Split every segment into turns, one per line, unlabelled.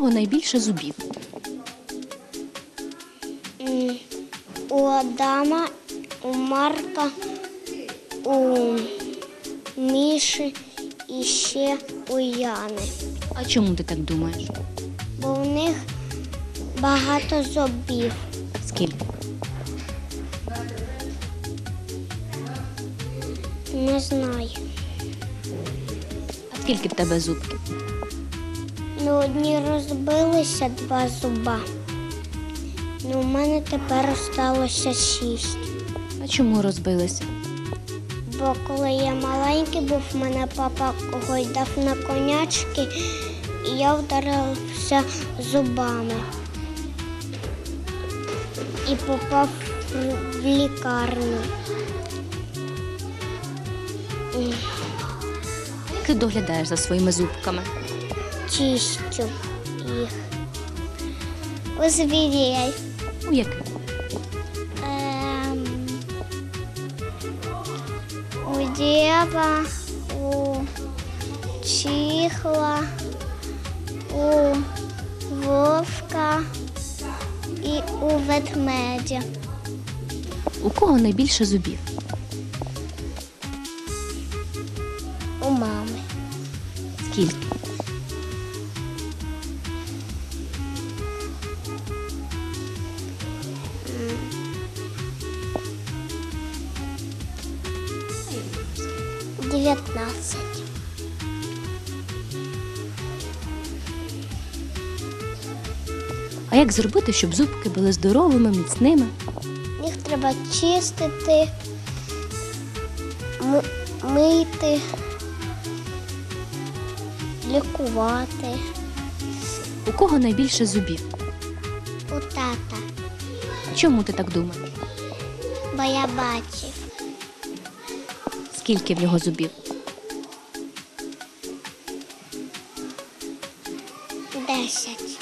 кого найбільше зубів?
У Адама, у Марка, у Міші і ще у Яни.
А чому ти так думаєш?
Бо у них багато зубів.
Скільки?
Не знаю.
А скільки в тебе зубків?
Ну, одні розбилися два зуба. Ну, у мене тепер осталося шість.
А чому розбилися?
Бо коли я маленький був, мене папа гойдав на конячки, і я вдарився зубами. І попав в лікарню.
Як ти доглядаєш за своїми зубками?
Чищу їх. У звірей.
У яких?
Ем, у дева, у чихла, у вовка і у ведмедя.
У кого найбільше зубів?
У мами.
Скільки?
Дев'ятнадцять.
А як зробити, щоб зубки були здоровими, міцними?
Їх треба чистити, мити, лікувати.
У кого найбільше зубів?
У тата,
Чому ти так думаєш?
бо я бачив.
Скільки в його зубів?
Десять.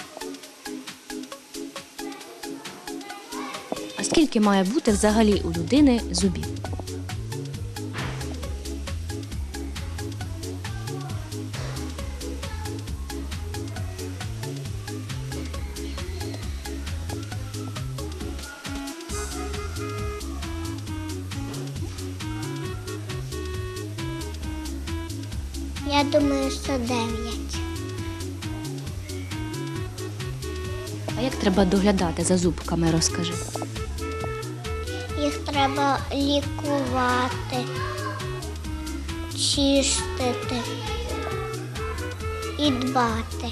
А скільки має бути взагалі у людини зубів?
Я думаю, що дев'ять.
А як треба доглядати за зубками, розкажи.
Їх треба лікувати, чистити і дбати.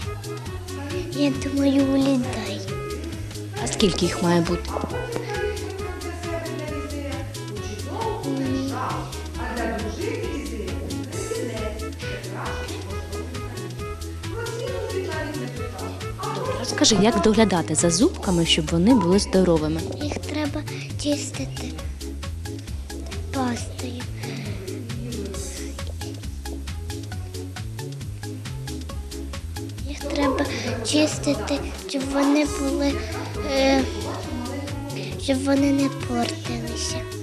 Я думаю, у людей.
А скільки їх має бути? Розкажи, як доглядати за зубками, щоб вони були здоровими.
Їх треба чистити пастою. Їх треба чистити, щоб вони були, е, щоб вони не портилися.